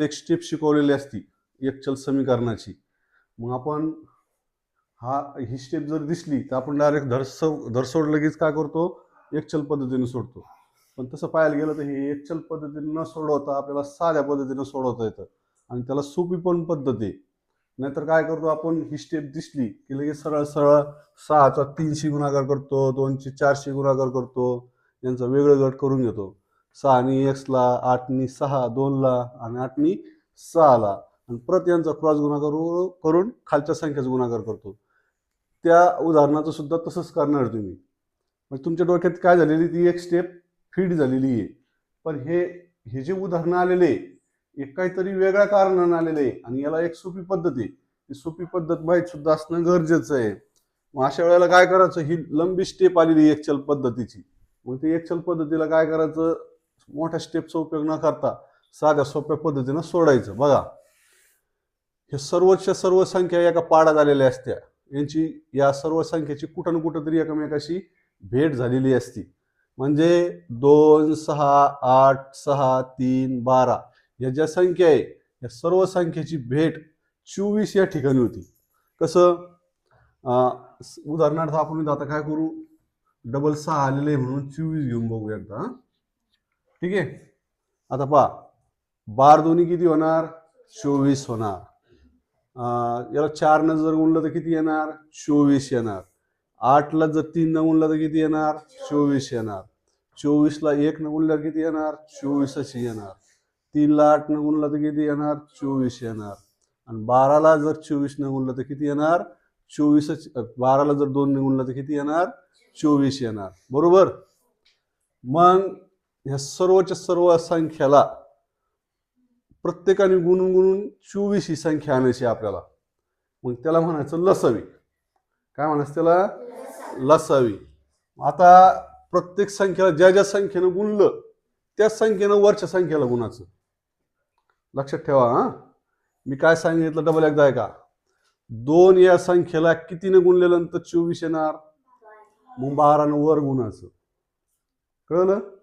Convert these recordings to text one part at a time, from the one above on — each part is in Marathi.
एक स्टेप शिकवलेली असती एकचल समीकरणाची. मग आपण हा ही स्टेप जर दिसली तर आपण डायरेक्ट धरसव धरसोड लगेच काय करतो? एकचल पद्धतीने सोडतो. पण तसं पाहायला गेलं तर हे एकचल पद्धतीने न सोडवता आपल्याला साध्या पद्धतीने सोडवता येतं. आणि त्याला सोपी पण पद्धत आहे. नाहीतर काय करतो आपण? ही स्टेप दिसली की लगेच सरळ सरळ सहाचा तीनशे गुणाकार करतो दोनशे चारशे गुणाकार करतो यांचा वेगळं गट करून घेतो. सहानी एक्सला आठनी सहा दोनला आणि आठनी सहाला. आणि परत यांचा क्रॉस गुणाकार करून खालच्या संख्येचा गुणाकार करतो. त्या उदाहरणाचं सुद्धा तसंच करणार तुम्ही. म्हणजे तुमच्या डोक्यात काय झालेली ती एक स्टेप फीड झालेली आहे. पण हे हे जे उदाहरणं आलेले एक काहीतरी वेगळ्या कारणानं आलेले आहे. आणि याला एक सोपी पद्धत आहे. ती सोपी पद्धत माहीत सुद्धा असणं गरजेचं आहे. मग अशा वेळेला काय करायचं? ही लंबी स्टेप आलेली एकचल पद्धतीची. मग ते एकचल पद्धतीला काय करायचं? मोठ्या स्टेपचा उपयोग न करता साध्या सोप्या पद्धतीनं सोडायचं. बघा हे सर्वच्या सर्व संख्या एका पाडात आलेल्या असत्या. यांची या सर्व संख्येची कुठं ना कुठं तरी एकमेकाशी भेट झालेली असती. म्हणजे दोन सहा आठ सहा तीन बारा या ज्या संख्या आहे या सर्व संख्येची भेट चोवीस या ठिकाणी होती. कसं? उदाहरणार्थ आपण आता काय करू? डबल सहा आलेले आहे म्हणून चोवीस घेऊन बघू एकदा ठीक आहे? आता पहा बार दोन्ही किती होणार? चोवीस होणार. याला याला चारनं जर गुणलं तर किती येणार? चोवीस येणार. आठला जर तीननं गुणलं तर किती येणार? चोवीस येणार. चोवीसला एक न गुणल्यावर किती येणार? चोवीसच येणार. तीनला आठ न गुणलं तर किती येणार? चोवीस येणार. आणि बाराला जर चोवीस न गुणलं तर किती येणार? चोवीसच बाराला जर दोनने गुणलं तर किती येणार? चोवीस येणार. बरोबर? मग ह्या सर्वच्या सर्व संख्याला प्रत्येकाने गुणून गुणून चोवीस ही संख्या आणायची आपल्याला. मग त्याला म्हणायचं लसावी. काय म्हणायचं त्याला? लसावी. आता प्रत्येक संख्येला ज्या ज्या संख्येनं गुणलं त्याच संख्येनं वरच्या संख्येला गुणाचं लक्षात ठेवा हा. मी काय सांगितलं डबल एकदा आहे का दोन या संख्येला कितीने नंतर चोवीस येणार? मग बारानं वर गुणाचं कळलं?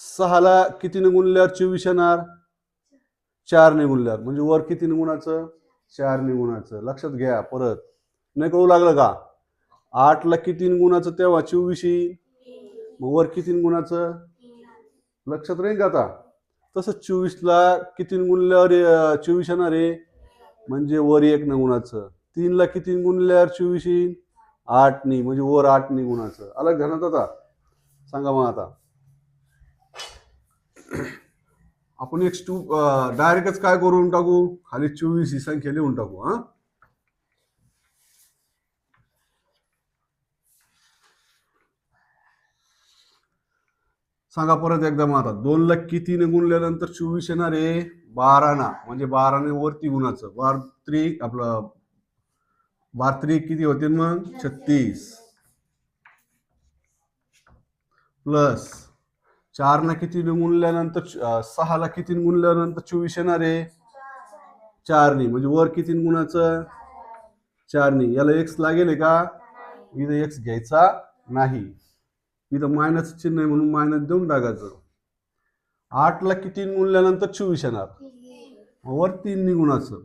सहाला किती गुणल्यावर चोवीस येणार? चारने गुणल्यावर म्हणजे वर किती गुणाचं चारने गुणाचं लक्षात घ्या परत. नाही कळू लागलं का? आठला किती गुणाचं तेव्हा? चोवीस येईल. मग वर किती गुणाचं लक्षात राहील का आता? तसंच चोवीसला किती गुणल्यावर चोवीस येणार आहे? म्हणजे वर एक न गुणाचं तीनला किती गुणल्यावर चोवीस येईल? आठनी म्हणजे वर आठनी गुणाचं अलग ध्यानात आता. सांगा मग आता. आपण एक स्टू डायरेक्टच काय करून टाकू? खाली चोवीस ही संख्या लिहून टाकू हा? सांगा परत एकदा आता. दोन लाख किती कितीने गुणल्यानंतर चोवीस येणार आहे? बाराना. म्हणजे बाराने वरती गुणाचं. बार त्री आपलं बार त्री किती होते मग? छत्तीस. प्लस. चारनं किती गुणल्यानंतर सहाला किती गुणल्यानंतर चोवीस येणार आहे? चारनी. म्हणजे वर किती गुणाचं? चारनी. याला एक्स लागेल का? इथं एक्स घ्यायचा नाही. इथं मायनस चिन्ह आहे म्हणून मायनस देऊन टाकायचं. आठला किती गुणल्यानंतर चोवीस येणार? वर तीन गुणाचं.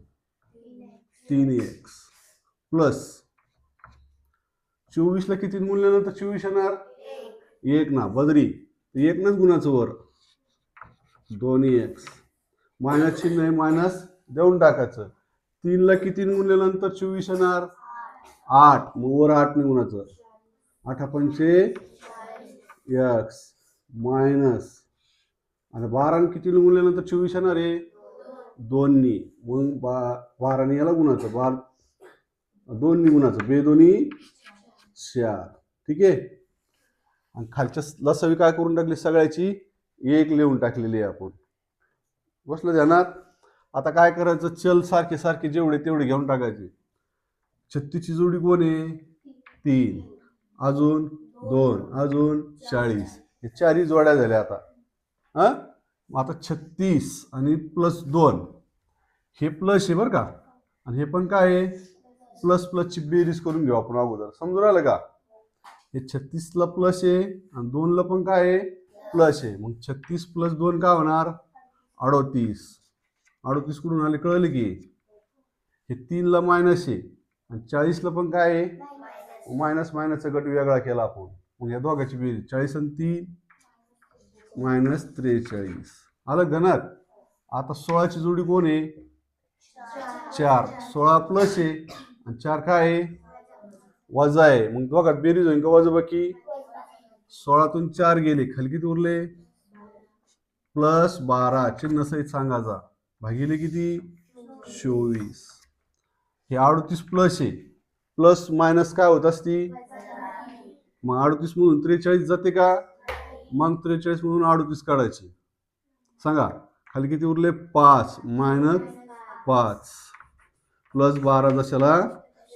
तीन एक्स प्लस चोवीसला किती गुणल्यानंतर चोवीस येणार? एक ना. बदरी. एकनंच गुणाचं वर. दोन्ही एक्स मायनस चिन्ह आहे मायनस देऊन टाकायचं. तीनला किती गुणल्यानंतर चोवीस येणार. आठ. मग वर आठ गुणाचं आठ पंचे एक्स मायनस. आणि बाराने किती गुणल्यानंतर चोवीस येणार आहे दोन्ही. मग बा बाराने याला गुणाचं. बार दोन्ही गुणाचं. बे दोन्ही चार. ठीक आहे? आणि खालच्या लसवी काय करून टाकली? सगळ्याची एक लिहून टाकलेली आहे आपण. बसलं ध्यानात? आता काय करायचं? चल सारखे सारखे जेवढे तेवढे घेऊन टाकायचे. छत्तीसची जोडी कोण आहे? तीन. अजून दोन. अजून चाळीस. हे चारही जोड्या झाल्या आता. हां? मग आता छत्तीस आणि प्लस दोन. हे प्लस आहे बरं का? आणि हे पण काय आहे? प्लस प्लसची बेरीज करून घेऊ आपण अगोदर. समजून राहिलं का? हे छत्तीसला प्लस आहे आणि दोनला पण काय आहे? प्लस आहे. मग छत्तीस प्लस दोन काय होणार? अडोतीस. अडोतीस कुठून आले? कळलं की? हे तीनला मायनस आहे. आणि चाळीसला पण काय आहे? मायनस मायनसचा गट वेगळा केला आपण. मग या दोघाची बेरीज. चाळीस आणि तीन मायनस त्रेचाळीस. आलं घनात आता सोळाची जोडी कोण आहे? चार. सोळा प्लस आहे. आणि चार काय आहे? वजा आहे. मग बघा बेरीज होईल का वजा बाकी? सोळातून चार गेले. खाली किती उरले. प्लस बारा. चिन्ह सहित सांगायचा भागिले किती? चोवीस. हे अडतीस प्लस आहे. प्लस मायनस काय होत असती? मग अडतीस म्हणून त्रेचाळीस जाते का? मग त्रेचाळीस म्हणून अडतीस काढायची. सांगा. खाली किती उरले पाच. मायनस पाच. प्लस बारा जशाला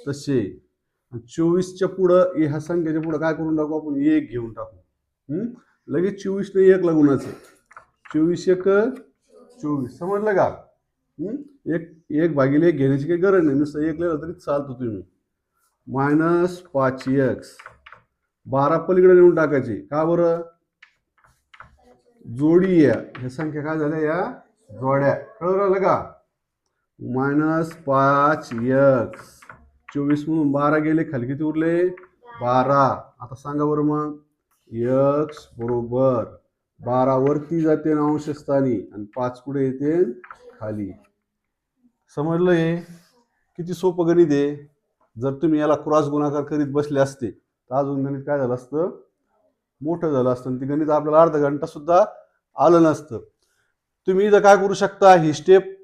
तसे. चोवीसच्या पुढं ह्या संख्येच्या पुढं काय करून टाकू आपण? एक घेऊन टाकू. लगेच चोवीसने एक लागूनच चोवीस एक चोवीस. समजलं का? एक एक भागिले एक घेण्याची काही गरज नाही. नुसतं एक लिहिलं तरी चालतो तुम्ही. मायनस पाच एक्स बारा पलीकडे नेऊन टाकायचे. का बरं? जोडी या. ह्या संख्या काय झाल्या? या जोड्या. कळलं राहिलं का? मायनस पाच एक्स चोवीस म्हणून बारा गेले खाली किती उरले बारा. आता सांगा बरं मग. यक्स बरोबर. बारा वरती जाते अंशस्थानी आणि पाच कुठे येते खाली. समजलं हे? किती सोपं गणित आहे जर तुम्ही याला क्रॉस गुणाकार करीत बसले असते तर अजून गणित काय झालं असतं? मोठं झालं असतं आणि ती गणित आपल्याला अर्धा घंटा सुद्धा आलं नसतं. तुम्ही इथं काय करू शकता? ही स्टेप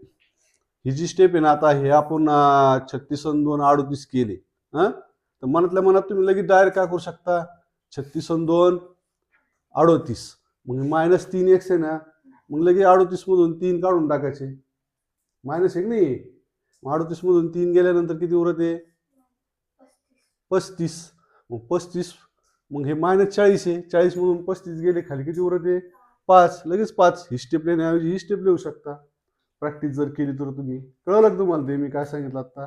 ही जी स्टेप आहे ना आता हे आपण छत्तीस अन् दोन अडतीस केले हां? तर मनातल्या मनात तुम्ही लगेच डायरेक्ट काय करू शकता? छत्तीस अन् दोन अडोतीस. मग मायनस तीन एक्स आहे ना मग लगेच अडोतीसमधून तीन काढून टाकायचे. मायनस एक नाही. मग अडोतीसमधून तीन गेल्यानंतर किती उरते पस्तीस. मग पस्तीस मग हे मायनस चाळीस आहे. चाळीसमधून पस्तीस गेले खाली किती उरते पाच. लगेच पाच. ही स्टेप लिहिण्याऐवजी ही स्टेप लिहू शकता. प्रॅक्टिस जर केली तर तुम्ही कळलं का तुम्हाला ते? मी काय सांगितलं आता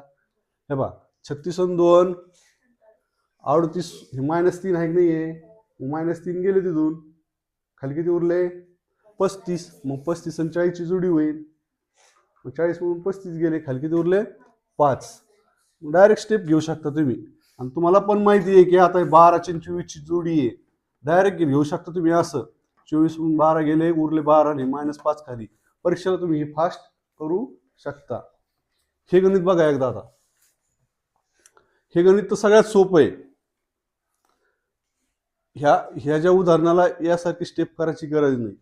हे बा छत्तीस आणि दोन अडतीस हे मायनस तीन आहे की नाही आहे मायनस तीन गेले तिथून. खाली किती उरले? पस्तीस. मग पस्तीस आणि चाळीसची जोडी होईल. मग चाळीस मधून पस्तीस गेले. खाली किती उरले? पाच. डायरेक्ट स्टेप घेऊ शकता तुम्ही. आणि तुम्हाला पण माहिती आहे की आता बारा बाराची आणि चोवीसची जोडी आहे. डायरेक्ट घेऊ शकता तुम्ही असं. चोवीस बारा गेले उरले बारा आणि मायनस पाच खाली. परीक्षेला तुम्ही हे फास्ट करू शकता. हे गणित बघा एकदा आता. हे गणित तर सगळ्यात सोपं आहे. ह्या ह्या ज्या उदाहरणाला यासारखी स्टेप करायची गरज नाही.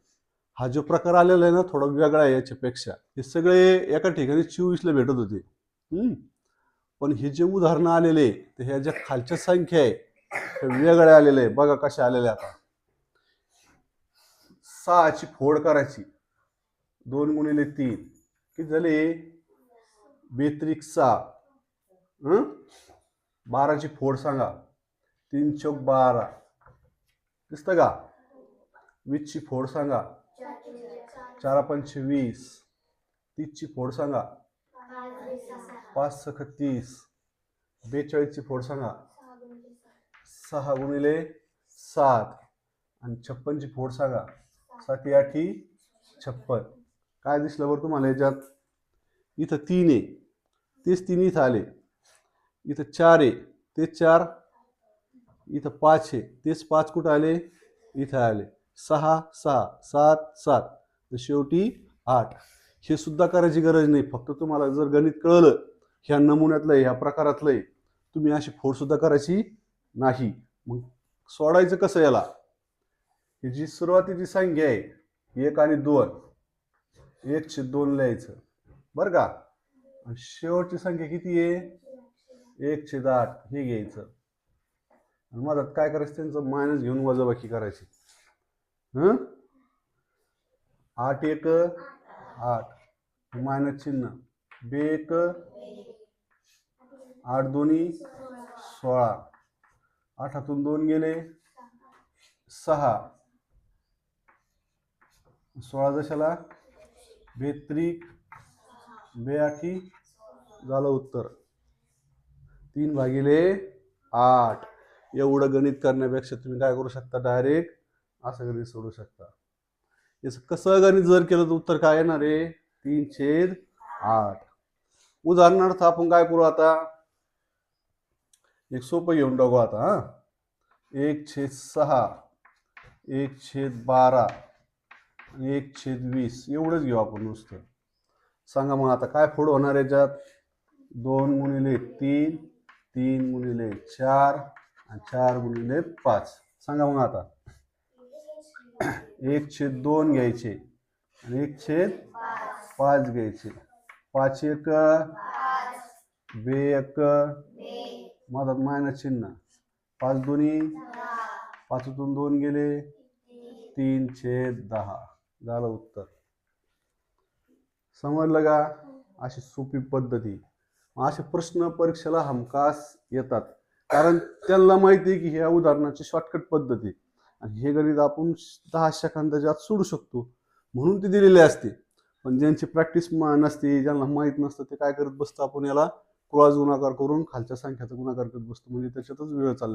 हा जो प्रकार आलेला आहे ना थोडा वेगळा आहे याच्यापेक्षा. हे सगळे एका ठिकाणी चोवीसला भेटत होते. हम्म. पण हे जे उदाहरणं आलेले आहे, तर ह्या ज्या खालच्या संख्या आहे त्या वेगळ्या आलेल्या आहे. बघा कशा आलेल्या आता. सहाची फोड करायची. दोन गुणिले तीन. किती झाले? बेत्रिक सहा बाराची फोड सांगा. तीन चौक बारा. दिसतं का? वीसची फोड सांगा. चार पंचे वीस. तीसची फोड सांगा. पाच सख तीस. बेचाळीसची फोड सांगा. सहा गुणिले सात. आणि छप्पनची फोड सांगा. सात आठी छप्पन. काय दिसलं बरं तुम्हाला याच्यात इथं तीन आहे. तेच तीन इथं आले. इथं चार आहे. तेच चार. इथं पाच आहे. तेच पाच कुठं आले? इथं आले. सहा सहा सात सात. तर शेवटी आठ. हे सुद्धा करायची गरज नाही. फक्त तुम्हाला जर गणित कळलं ह्या नमुन्यातलं आहे, ह्या प्रकारातलं आहे तुम्ही अशी फोडसुद्धा करायची नाही. मग सोडायचं कसं याला? ही जी सुरुवातीची संख्या आहे एक आणि दोन. एकशे दोन लिहायचं. बरं का? आणि शेवटची संख्या किती आहे? एकशे आठ. हे घ्यायचं. आणि मधात काय करायचं त्यांचं? मायनस घेऊन वजाबाकी करायची. हं? आठ एक आठ. मायनस चिन्ह. बे एक आठ दोन्ही सोळा. आठातून दोन गेले सहा. सोळा जशाला बेत्रिक बेआठी झालं उत्तर. तीन भागिले आठ. एवढं गणित करण्यापेक्षा तुम्ही काय करू शकता? डायरेक्ट असं गणित सोडू शकता. याचं कसं गणित जर केलं तर उत्तर काय येणार आहे? तीन छेद आठ. उदाहरणार्थ आपण काय करू आता? एक सोपं घेऊन टाकू आता हा. एक छेद सहा एक छेद बारा. आणि एक छेद वीस एवढंच घेऊ आपण नुसतं. सांगा मग आता काय फोड होणार याच्यात? दोन गुणिले तीन तीन गुणिले चार आणि चार गुणिले पाच. सांगा मग आता. एक छेद दोन घ्यायचे आणि एक छेद पाच घ्यायचे. पाच एक बे एक मधात मायनस चिन्ह. पाच दोन्ही पाचतून दोन गेले तीन छेद दहा. झालं उत्तर. समजलं का? अशी सोपी पद्धती. मग असे प्रश्न परीक्षेला हमखास येतात. कारण त्यांना माहिती आहे की ह्या उदाहरणाची शॉर्टकट पद्धती. आणि हे गणित आपण दहा सेकंदाच्या आत सोडू शकतो. म्हणून ते दिलेली असते. पण ज्यांची प्रॅक्टिस नसते ज्यांना माहीत नसतं ते काय करत बसतं आपण याला क्रॉस गुणाकार करून खालच्या संख्याचा गुणाकार करत बसतो. म्हणजे त्याच्यातच वेळ चालला